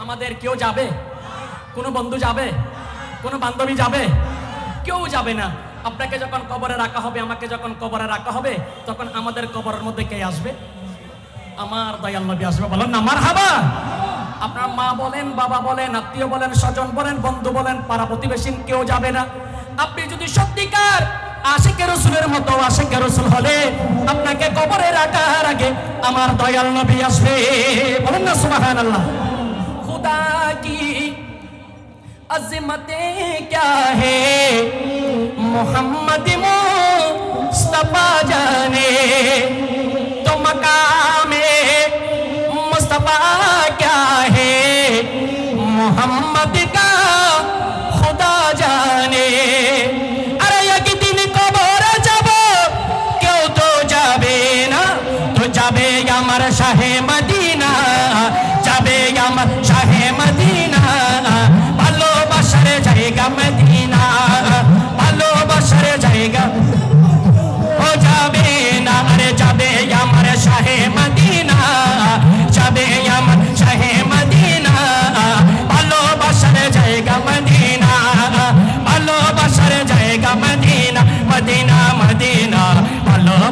আমাদের কেউ যাবে? কোনো বন্ধু যাবে? কোনো বান্ধবী যাবে? কেউ যাবে না। আপনাকে যখন কবরে রাখা হবে, আমাকে যখন কবরে রাখা হবে, তখন আমাদের কবরের মধ্যে কে আসবে? আমার দয়াল নবী আসবে। বলেন আমার হাবা আপনার মা বলেন, বাবা বলেন, আত্মীয় বলেন, স্বজন বলেন, বন্ধু বলেন, পাড়া প্রতিবেশী কেউ যাবে না। আপনি যদি সত্যিকার আশিকে রসুলের মতো আশিকে রসুল হলে আপনাকে কবরে রাখার আগে আমার দয়াল নবী আসবে বলেন না সুবাহান আল্লাহ খুদা কি अजमतें क्या है मोहम्मद मुस्तफा जाने तो मकाम मुस्तफा क्या है मोहम्मद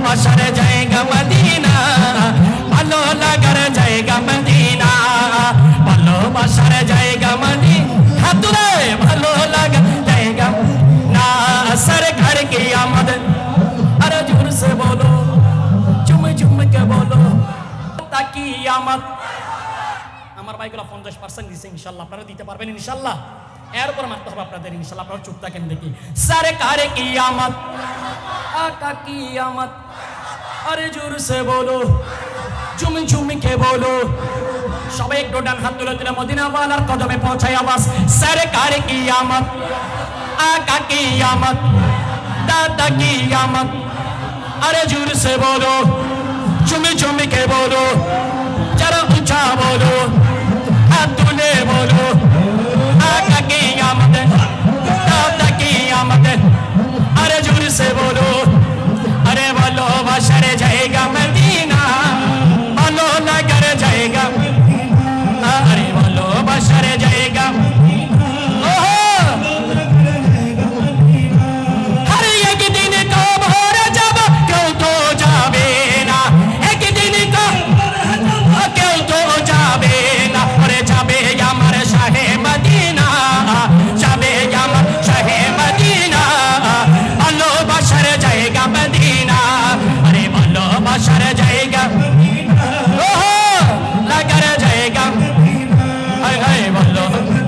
মশার জায়গা মদিনা ভালো লাগার জায়গা মদিনা ভালো মশার জায়গা মদিনা হাতুরে ভালো লাগার জায়গা না সর ঘর কি আমদ আরে জোর সে বলো চুম চুম কে বলো তাকি আমদ আমার মাইক্রোফোন দশ পার্সেন্ট দিচ্ছে ইনশাল্লাহ। আপনারা দিতে পারবেন, ইনশাল্লাহ। এরপর মারতে হবে আপনাদের ইনশাল আপনারা চুপ থাকেন দেখি। সারে কারে কিয়ামত? আকা কিয়ামত? আরে জোর সে বলো, ঝুমি ঝুমি কে বলো। সবাই একটু ডান হাত তুলে তুলে মদিনাওয়ালার কদমে পৌঁছায় আবাস সারে কারে কিয়ামত? আকা কিয়ামত? দাদা কিয়ামত? আরে জোর সে বলো, ঝুমি ঝুমি কে বলো। যারা উঁচা বলো হাত তুলে বলো। Allah'ın